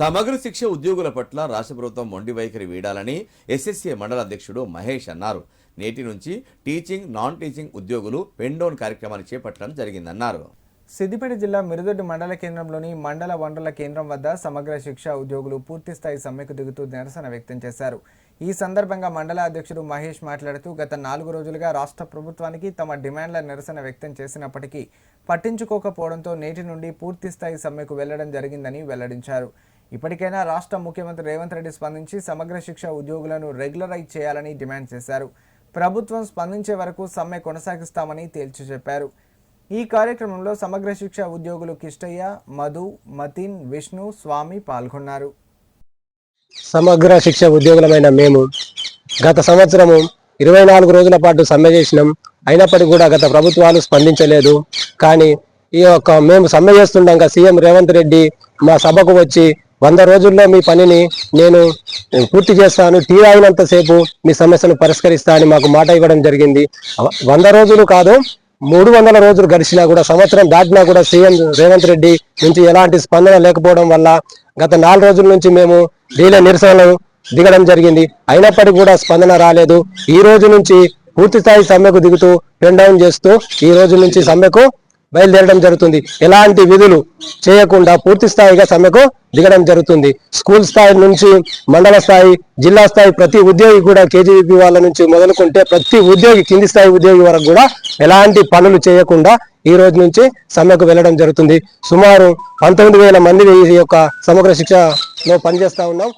సమగ్ర శిక్ష ఉద్యోగుల పట్ల రాష్ట్ర ప్రభుత్వం మొండి వైఖరి వీడాలని ఎస్ఎస్సీ మండల అధ్యక్షుడు మహేష్ అన్నారు. నేటి నుంచి టీచింగ్ నాన్ టీచింగ్ ఉద్యోగులు పెండోన్ కార్యక్రమాన్ని చేపట్టడం జరిగిందన్నారు. సిద్దిపేట జిల్లా మిరుదొడ్డి మండల కేంద్రంలోని మండల వనరుల కేంద్రం వద్ద సమగ్ర శిక్ష ఉద్యోగులు పూర్తిస్థాయి సమ్మెకు దిగుతూ నిరసన వ్యక్తం చేశారు. ఈ సందర్భంగా మండల అధ్యక్షుడు మహేష్ మాట్లాడుతూ గత నాలుగు రోజులుగా రాష్ట్ర ప్రభుత్వానికి తమ డిమాండ్ల నిరసన వ్యక్తం చేసినప్పటికీ పట్టించుకోకపోవడంతో నేటి నుండి పూర్తిస్థాయి సమ్మెకు వెళ్ళడం జరిగిందని వెల్లడించారు. ఇప్పటికైనా రాష్ట్ర ముఖ్యమంత్రి రేవంత్ రెడ్డి స్పందించి సమగ్ర శిక్ష ఉద్యోగులను రెగ్యులరైజ్ చేయాలని డిమాండ్ చేశారు. ప్రభుత్వం స్పందించే వరకు సమ్మె కొనసాగిస్తామని తేల్చి చెప్పారు. ఈ కార్యక్రమంలో సమగ్ర శిక్ష ఉద్యోగులు కిష్టయ్య మధు మతిన్ విష్ణు స్వామి పాల్గొన్నారు. సమగ్ర శిక్ష ఉద్యోగులమైన మేము గత సంవత్సరము ఇరవై నాలుగు రోజుల పాటు సమ్మె చేసినాం. అయినప్పటికీ కూడా గత ప్రభుత్వాలు స్పందించలేదు. కానీ ఈ యొక్క మేము సమ్మె చేస్తుండగా సీఎం రేవంత్ రెడ్డి మా సభకు వచ్చి వంద రోజుల్లో మీ పనిని నేను పూర్తి చేస్తాను. టీ మీ సమస్యను పరిష్కరిస్తా అని మాకు మాట ఇవ్వడం జరిగింది. వంద రోజులు కాదు మూడు వందల రోజులు గడిచినా కూడా సంవత్సరం దాటినా కూడా సీఎం రేవంత్ రెడ్డి నుంచి ఎలాంటి స్పందన లేకపోవడం వల్ల గత నాలుగు రోజుల నుంచి మేము ఢిల్లీ నిరసనలు దిగడం జరిగింది. అయినప్పటికీ కూడా స్పందన రాలేదు. ఈ రోజు నుంచి పూర్తి స్థాయి సమ్మెకు దిగుతూ పెన్ డౌన్ చేస్తూ ఈ రోజు నుంచి సమ్మెకు బయలుదేరడం జరుగుతుంది. ఎలాంటి విధులు చేయకుండా పూర్తి స్థాయిగా సమ్మెకు దిగడం జరుగుతుంది. స్కూల్ స్థాయి నుంచి మండల స్థాయి జిల్లా స్థాయి ప్రతి ఉద్యోగి కూడా కేజీబీ వాళ్ళ నుంచి మొదలుకుంటే ప్రతి ఉద్యోగి కింది స్థాయి ఉద్యోగి వరకు కూడా ఎలాంటి పనులు చేయకుండా ఈ రోజు నుంచి సమ్మెకు వెళ్ళడం జరుగుతుంది. సుమారు పంతొమ్మిది వేల మంది ఈ యొక్క సమగ్ర శిక్షలో పనిచేస్తా ఉన్నాం.